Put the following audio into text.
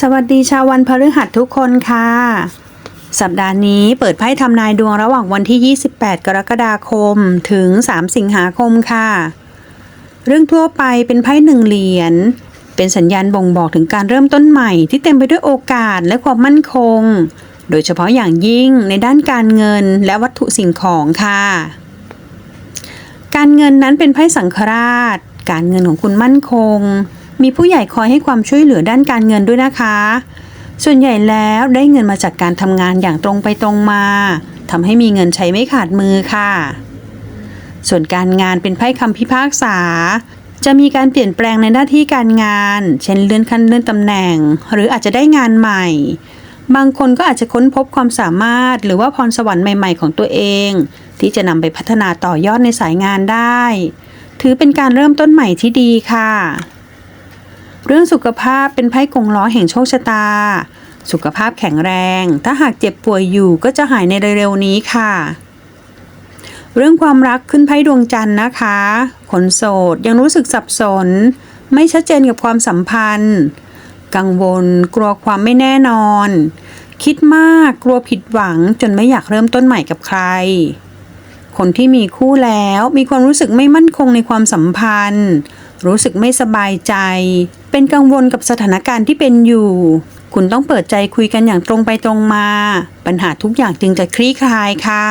สวัสดีชาววันพฤหัสทุกคนค่ะ สัปดาห์นี้เปิดไพ่ทำนายดวงระหว่างวันที่ 28 กรกฎาคมถึง 3 สิงหาคมค่ะ เรื่องทั่วไปเป็นไพ่หนึ่งเหรียญเป็นสัญญาณบ่งบอกถึงการเริ่มต้นใหม่ที่เต็มไปด้วยโอกาสและความมั่นคง โดยเฉพาะอย่างยิ่งในด้านการเงินและวัตถุสิ่งของค่ะ การเงินนั้นเป็นไพ่สังฆราช การเงินของคุณมั่นคง มีผู้ใหญ่คอยให้ความช่วยเหลือด้านการเงินด้วยนะคะ ส่วนใหญ่แล้วได้เงินมาจากการทำงานอย่างตรงไปตรงมาทำให้มีเงินใช้ไม่ขาดมือค่ะ ส่วนการงานเป็นไพ่คำพิพากษา จะมีการเปลี่ยนแปลงในหน้าที่การงาน เช่นเลื่อนขั้นเลื่อนตำแหน่ง หรืออาจจะได้งานใหม่ บางคนก็อาจจะค้นพบความสามารถ หรือว่าพรสวรรค์ใหม่ ๆ ของตัวเอง ที่จะนำไปพัฒนาต่อยอดในสายงานได้ ถือเป็นการเริ่มต้นใหม่ที่ดีค่ะ เรื่องสุขภาพเป็นไพ่กงล้อแห่งโชคชะตา สุขภาพแข็งแรง ถ้าหากเจ็บป่วยอยู่ก็จะหายในเร็วๆนี้ค่ะ เรื่องความรักขึ้นไพ่ดวงจันทร์นะคะคนโสดยังรู้สึกสับสน ไม่ชัดเจนกับความสัมพันธ์ กังวล กลัวความไม่แน่นอน คิดมากกลัวผิดหวังจนไม่อยากเริ่มต้นใหม่กับใคร คนที่มีคู่แล้วมีความรู้สึกไม่มั่นคงในความสัมพันธ์ รู้สึกไม่สบายใจ เป็นกังวลกับสถานการณ์ที่เป็นอยู่ คุณต้องเปิดใจคุยกันอย่างตรงไปตรงมา ปัญหาทุกอย่างจึงจะคลี่คลายค่ะ